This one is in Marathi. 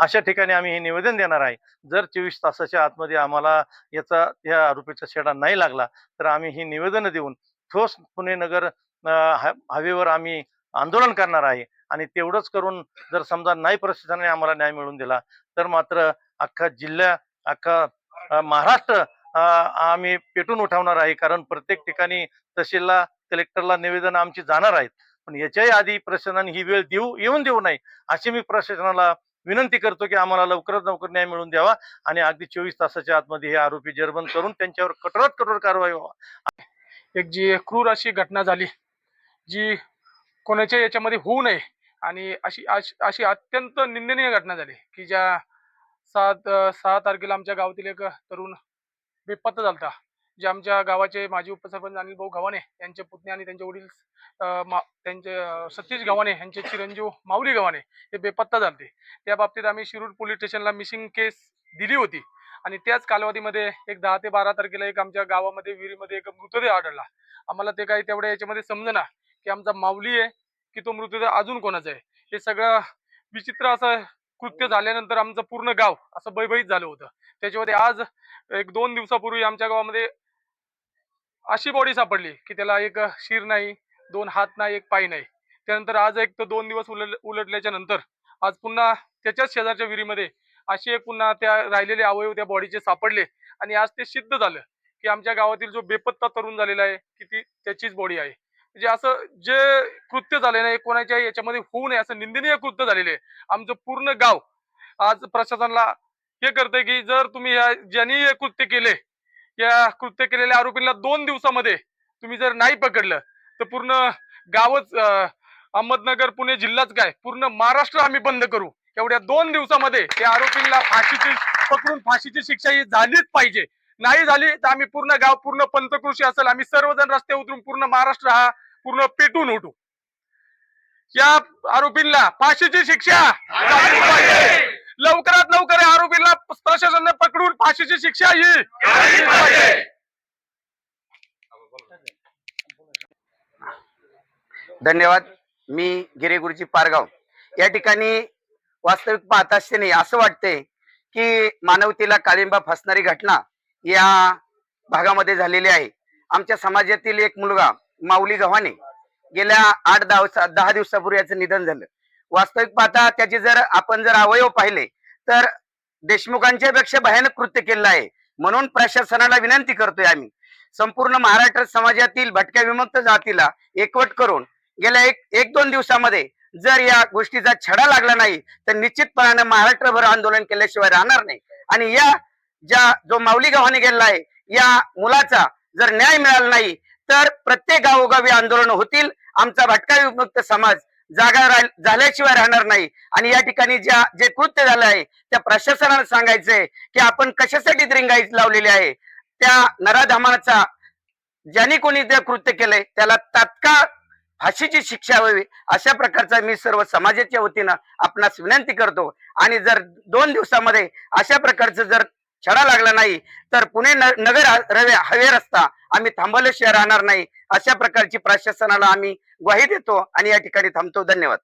अशा ठिकाणी आम्ही हे निवेदन देणार आहे. जर चोवीस तासाच्या आतमध्ये आम्हाला याचा या आरोपीचा छेडा नाही लागला तर आम्ही ही निवेदनं देऊन ठोस पुणे नगर हवेवर हा- आम्ही आंदोलन करणार आहे. आणि तेवढंच करून जर समजा नाही प्रशासनाने आम्हाला न्याय मिळवून दिला तर मात्र अख्खा जिल्हा अख्खा महाराष्ट्र आम्ही पेटून उठवणार आहे. कारण प्रत्येक ठिकाणी तहसीलला कलेक्टरला निवेदन आमची जाणार आहेत. पण याच्याही आधी प्रशासनाने ही वेळ देऊ येऊन देऊ नये अशी मी प्रशासनाला विनंती करतो की आम्हाला लवकरात लवकर न्याय मिळवून द्यावा आणि अगदी चोवीस तासाच्या आतमध्ये हे आरोपी जर्मन करून त्यांच्यावर कठोरात कठोर कारवाई व्हावा. एक जी क्रूर अशी घटना झाली जी कोणाच्या याच्यामध्ये होऊ नये आणि अशी अशी अशी अत्यंत निंदनीय घटना झाली की ज्या सात सहा तारखेला आमच्या गावातील एक तरुण बेपत्ता झाला जे आमच्या गावाचे माजी उपसरपंच अनिल भाऊ गव्हाणे यांचे पुतणे आणि त्यांचे वडील मा- त्यांचे सतीश गव्हाणे यांचे चिरंजीव माऊली गव्हाणे हे बेपत्ता झालते. त्या बाबतीत आम्ही शिरूर पोलीस स्टेशनला मिसिंग केस दिली होती आणि त्याच कालावधीमध्ये एक दहा ते बारा तारखेला एक आमच्या गावामध्ये विहिरीमध्ये एक मृतदेह आढळला. आम्हाला ते काही तेवढ्या याच्यामध्ये समजना की आमचा माऊली आहे की तो मृतदेह अजून कोणाचा आहे? हे सगळं विचित्र असं कृत्य झाल्यानंतर आमचं पूर्ण गाव असं बैभईत झालं होतं. त्याच्यामध्ये आज एक दोन दिवसापूर्वी आमच्या गावामध्ये अशी बॉडी सापडली की त्याला एक शिर नाही दोन हात नाही एक पाय नाही. त्यानंतर आज एक तर दोन दिवस उलट उलटल्याच्या नंतर आज पुन्हा त्याच्याच शेजारच्या विहिरीमध्ये असे एक पुन्हा त्या राहिलेले अवयव त्या बॉडीचे सापडले आणि आज ते सिद्ध झालं की आमच्या गावातील जो बेपत्ता तरुण झालेला आहे की ती त्याचीच बॉडी आहे. म्हणजे असं जे कृत्य झाले नाही कोणाच्या याच्यामध्ये होऊ नये असं निंदनीय कृत्य झालेले आहे. आमचं पूर्ण गाव आज प्रशासनाला हे करतंय की जर तुम्ही या ज्यांनी हे कृत्य केले या कृत्य केलेल्या आरोपींना दोन दिवसामध्ये तुम्ही जर नाही पकडलं तर पूर्ण गावच अहमदनगर पुणे जिल्हाच काय? पूर्ण महाराष्ट्र आम्ही बंद करू. एवढ्या दोन दिवसामध्ये त्या आरोपींना फाशीची पकडून फाशीची शिक्षा ही झालीच पाहिजे. नाही झाली तर आम्ही पूर्ण गाव पूर्ण पंतकृषी असेल आम्ही सर्वजण रस्ते उतरून पूर्ण महाराष्ट्र हा पूर्ण पेटून उठू. या आरोपींना फाशीची शिक्षा झाली पाहिजे. लवकरात लवकर या आरोपींना प्रशासनाने पकडून फाशीची शिक्षा ही. धन्यवाद. मी गिरेगुरुजी पारगाव. या ठिकाणी वास्तविक पाहत असताना असं वाटतंय की मानवतेला काळिंबा फसणारी घटना या भागामध्ये झालेली आहे. आमच्या समाजातील एक मुलगा माऊली गव्हाणे गेल्या आठ दहा दहा दिवसापूर्वी याचं निधन झालं. वास्तविक पाहता त्याचे जर आपण जर अवयव पाहिले तर देशमुखांच्या पेक्षा भयानक कृत्य केलेलं आहे. म्हणून प्रशासनाला विनंती करतोय आम्ही. संपूर्ण महाराष्ट्र समाजातील भटक्या विमुक्त जातीला एकवट करून गेल्या एक एक दोन दिवसामध्ये जर या गोष्टीचा छडा लागला नाही तर निश्चितपणाने महाराष्ट्रभर आंदोलन केल्याशिवाय राहणार नाही. आणि या ज्या जो माऊली गावाने गेलेला आहे या मुलाचा जर न्याय मिळाला नाही तर प्रत्येक गावोगावी आंदोलन होतील. आमचा भटका विमुक्त समाज जागा झाल्याशिवाय राहणार नाही. आणि या ठिकाणी ज्या जे कृत्य झालं आहे त्या प्रशासनाला सांगायचंय की आपण कशासाठी रिंगाई लावलेली आहे? त्या नराधामाचा ज्यांनी कोणी ते कृत्य केलंय त्याला तात्काळ फाशीची शिक्षा व्हावी अशा प्रकारचा मी सर्व समाजाच्या वतीनं आपणास विनंती करतो. आणि जर दोन दिवसामध्ये अशा प्रकारचं जर छडा लागला नाही तर पुणे न- नगर रवे हवे रस्ता आम्ही थांबवल्याशिवाय राहणार नाही. अशा प्रकारची प्रशासनाला आम्ही ग्वाही देतो आणि या ठिकाणी थांबतो. धन्यवाद.